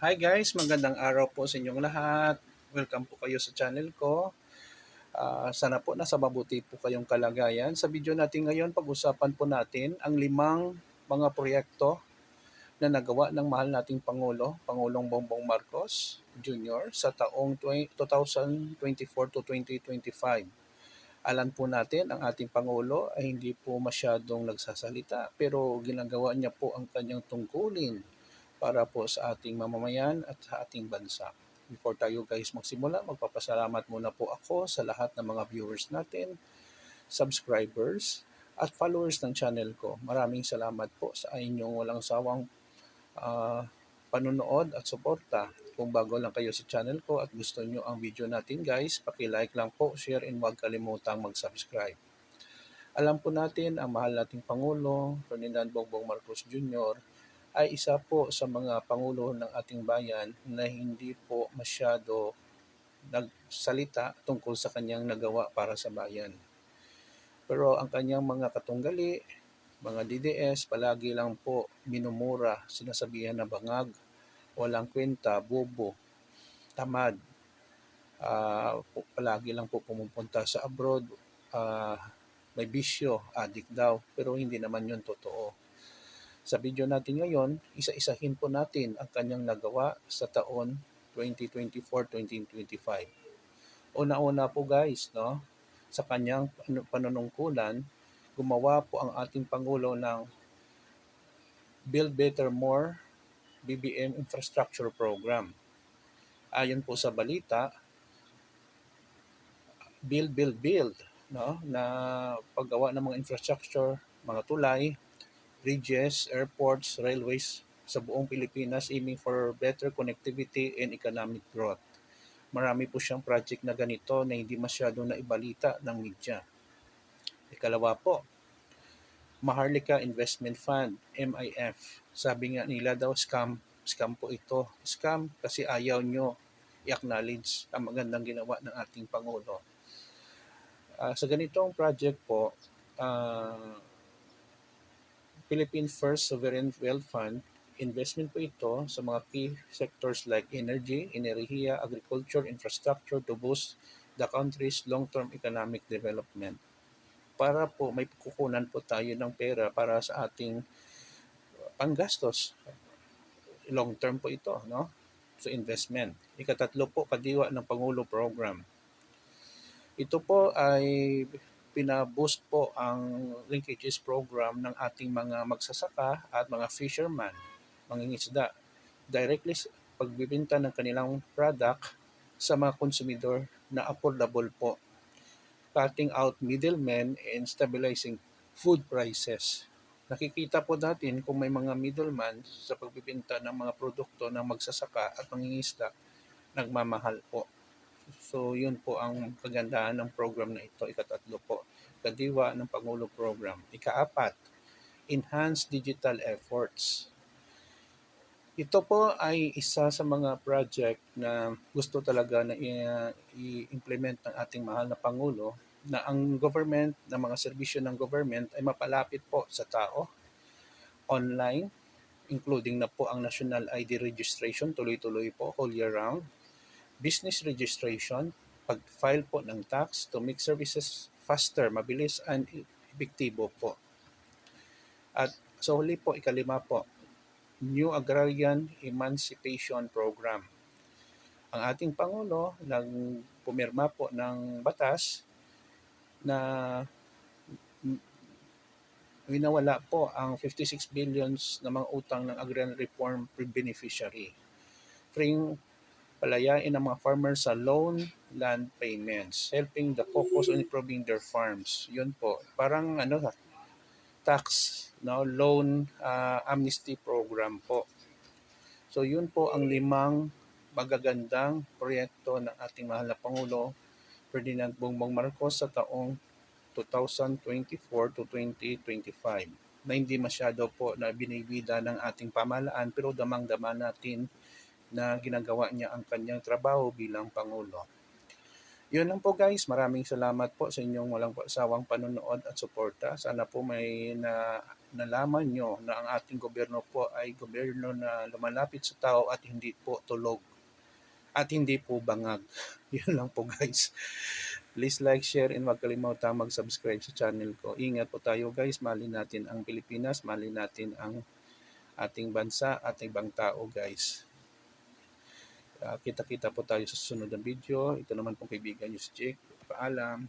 Hi guys, magandang araw po sa inyong lahat. Welcome po kayo sa channel ko. Ah, sana po nasa mabuti po kayong kalagayan. Sa video natin ngayon, pag-usapan po natin ang limang mga proyekto na nagawa ng mahal nating Pangulo, Pangulong Bongbong Marcos Jr. sa taong 20- 2024 to 2025. Alam po natin, ang ating Pangulo ay hindi po masyadong nagsasalita pero ginagawa niya po ang kanyang tungkulin para po sa ating mamamayan at sa ating bansa. Before tayo guys magsimula, magpapasalamat muna po ako sa lahat ng mga viewers natin, subscribers, at followers ng channel ko. Maraming salamat po sa inyong walang sawang ah, panunood at suporta. Kung bago lang kayo sa channel ko at gusto nyo ang video natin guys, paki-like lang po, share, and huwag kalimutang mag-subscribe. Alam po natin ang mahal nating Pangulo, Ferdinand Bongbong Marcos Jr., ay isa po sa mga pangulo ng ating bayan na hindi po masyado nagsalita tungkol sa kanyang nagawa para sa bayan. Pero ang kanyang mga katunggali, mga DDS, palagi lang po minumura, sinasabihan na bangag, walang kwenta, bobo, tamad. Po- palagi lang po pumupunta sa abroad, ah, may bisyo, adik daw, pero hindi naman yun totoo. Sa video natin ngayon, isa-isahin po natin ang kanyang nagawa sa taon 2024-2025. Una-una po guys, no, sa kanyang pan- panunungkulan, gumawa po ang ating Pangulo ng Build Better More BBM Infrastructure Program. Ayon po sa balita, build, build, build, no, na paggawa ng mga infrastructure, mga tulay, bridges, airports, railways sa buong Pilipinas aiming for better connectivity and economic growth. Marami po siyang project na ganito na hindi masyadong naibalita ng media. Ikalawa po, Maharlika Investment Fund, MIF. Sabi nga nila daw scam, scam po ito. Scam kasi ayaw nyo i-acknowledge ang magandang ginawa ng ating Pangulo. Ah, sa ganitong project po, ah, Philippine First Sovereign Wealth Fund, investment po ito sa mga key sectors like energy, enerhiya, agriculture, infrastructure to boost the country's long-term economic development. Para po may kukunan po tayo ng pera para sa ating panggastos. Long-term po ito, no? So investment. Ikatatlo po, kadiwa ng Pangulo Program. Ito po ay pinaboost po ang linkages program ng ating mga magsasaka at mga fisherman, mangingisda, directly sa pagbibenta ng kanilang product sa mga konsumidor na affordable po, cutting out middlemen and stabilizing food prices. Nakikita po natin kung may mga middleman sa pagbibenta ng mga produkto ng magsasaka at mangingisda, nagmamahal po. So, yun po ang kagandahan ng program na ito. Ikatatlo po, kadiwa ng Pangulo Program. Ikaapat, enhanced digital efforts. Ito po ay isa sa mga project na gusto talaga na i-implement ng ating mahal na Pangulo na ang government, na mga serbisyo ng government ay mapalapit po sa tao online, including na po ang national ID registration, tuloy-tuloy po, all year round business registration, pag-file po ng tax to make services faster, mabilis, and epektibo po. At sa huli po, ikalima po, New Agrarian Emancipation Program. Ang ating Pangulo nang pumirma po ng batas na winawala po ang 56 billions na mga utang ng agrarian reform beneficiary. Freeing palayain ang mga farmers sa loan land payments, helping the focus on improving their farms. Yun po, parang ano tax, no, loan ah, amnesty program po. So yun po ang limang magagandang proyekto ng ating mahal na Pangulo Ferdinand Bongbong Marcos sa taong 2024 to 2025 na hindi masyado po na binibida ng ating pamahalaan pero damang-dama natin na ginagawa niya ang kanyang trabaho bilang Pangulo. Yun lang po guys. Maraming salamat po sa inyong walang sawang panonood at suporta. Sana po may na nalaman nyo na ang ating gobyerno po ay gobyerno na lumalapit sa tao at hindi po tulog at hindi po bangag. Yun lang po guys. Please like, share, and huwag kalimutang mag-subscribe sa channel ko. Ingat po tayo guys. Mali natin ang Pilipinas. Mali natin ang ating bansa at ibang tao guys. Ah, kita-kita po tayo sa susunod na video. Ito naman pong kaibigan nyo si Jake. Paalam.